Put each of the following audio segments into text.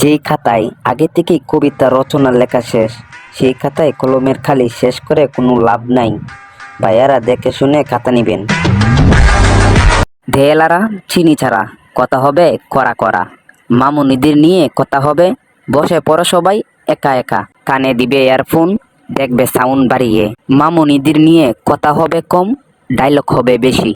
যেই খাতায় আগে থেকেই কবিতা রচনা লেখা শেষ, সেই খাতায় কলমের খালি শেষ করে কোনো লাভ নাই। ভাইয়ারা দেখে শুনে খাতা নিবেন। ধেয়েলারা চিনি ছাড়া, কথা হবে করা করা মামুনিদের নিয়ে কথা হবে, বসে পড়ো সবাই একা একা। কানে দিবে ইয়ারফোন, দেখবে সাউন্ড বাড়িয়ে। মামুনিদের নিয়ে কথা হবে কম, ডায়লগ হবে বেশি।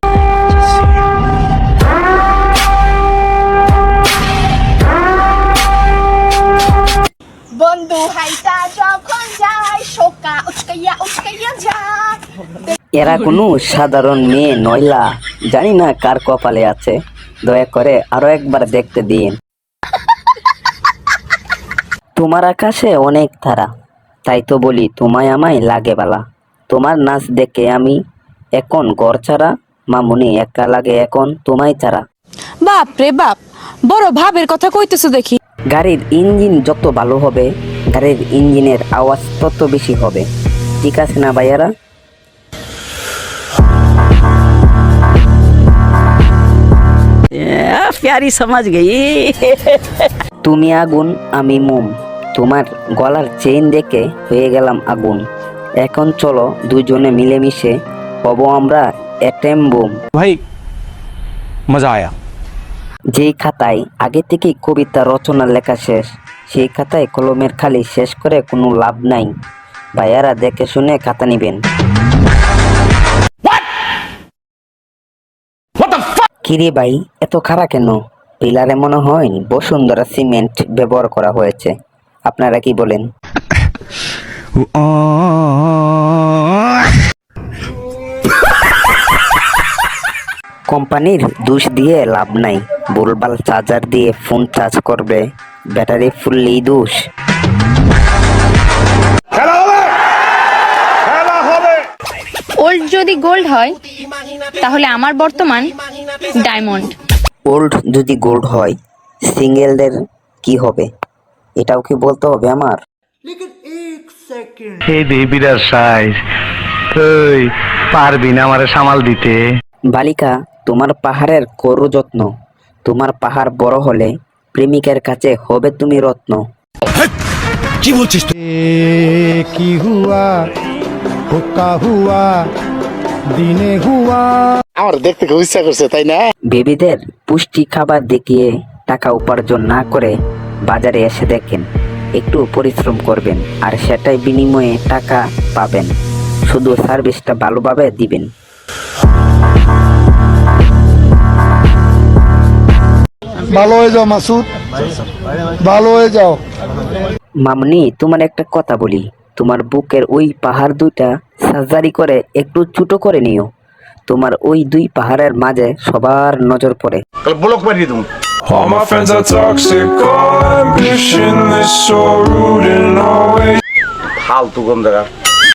হাইটা যখন যায় শোকা উচকাইয়া উচকাইয়া যায়। এরা কোনো সাধারণ মেয়ে নয়লা জানি না কার কপালে আছে। দয়া করে আরও একবার দেখতে দিন। তোমার আকাশে অনেক তারা। তাই তো বলি তোমায় আমায় লাগে বালা। তোমার নাচ দেখে আমি এখন ঘর ছাড়া মামুনি একা লাগে এখন তোমায় ছাড়া। বাপ রে বাপ বড় ভাবের কথা কইতেছো দেখি। গাড়ির ইঞ্জিন যত ভালো হবে গাড়ির ইঞ্জিনের আওয়াজ তত বেশি হবে। ঠিক আছে না, ভাইয়ারা? প্যারি সমাজ গেই তুমি আগুন, আমি মোম। তোমার গলার চেইন দেখে হয়ে গেলাম আগুন। এখন চলো দুজনে মিলেমিশে হব আমরা অ্যাটেম বোম। ভাই, মজা আয়া। যেই খাতায় আগে থেকেই কবিতা রচনা লেখা শেষ সেই খাতায় কলমের খালি শেষ করে কোনো লাভ নাই। ভাইয়ারা দেখে শুনে খাতা নিবেন। কিরে ভাই এত খারাপ কেন? পিলারে মনে হয় বসুন্ধরা সিমেন্ট ব্যবহার করা হয়েছে। আপনারা কি বলেন? কোম্পানির দোষ দিয়ে লাভ নাই। ভুলভাল চার্জার দিয়ে ফোন চার্জ করবে। ব্যাটারি ফুললেই দোষ। ওল্ড যদি গোল্ড হয় তাহলে আমার বর্তমান ডায়মন্ড। ওল্ড যদি গোল্ড হয় সিঙ্গেলদের কি হবে? এটাও কি বলতে হবে আমার? এই দেবিরার সাইজ তুই পারবি না আমারে সামাল দিতে। বালিকা তোমার পাহাড়ের করু যত্ন। তোমার পাহাড় বড় হলে প্রেমিকের কাছে হবে তুমি রত্ন। কি বলছিস কি হুয়া? হুক্কা হুয়া? দিনে হুয়া? আমার দেখতে খুব ইচ্ছা করছে তাই না? বেবিদের পুষ্টি খাবার দেখিয়ে টাকা উপার্জন না করে বাজারে এসে দেখেন একটু পরিশ্রম করবেন আর সেটাই বিনিময়ে টাকা পাবেন। শুধু সার্ভিসটা ভালোভাবে দিবেন। ভালো হয়ে যাও মাসুদ। ভালো হয়ে যাও। মামনি তোমার একটা কথা বলি। তোমার বুকের ওই পাহাড় দুইটা সার্জারি করে একটু ছোটো করে নিও। তোমার ওই দুই পাহাড়ের মাঝে সবার নজর পড়ে। ব্লক মারিয়ে দেবো। All my friends are toxic, all ambitionless, so rude and always ফালতু গন্ধরা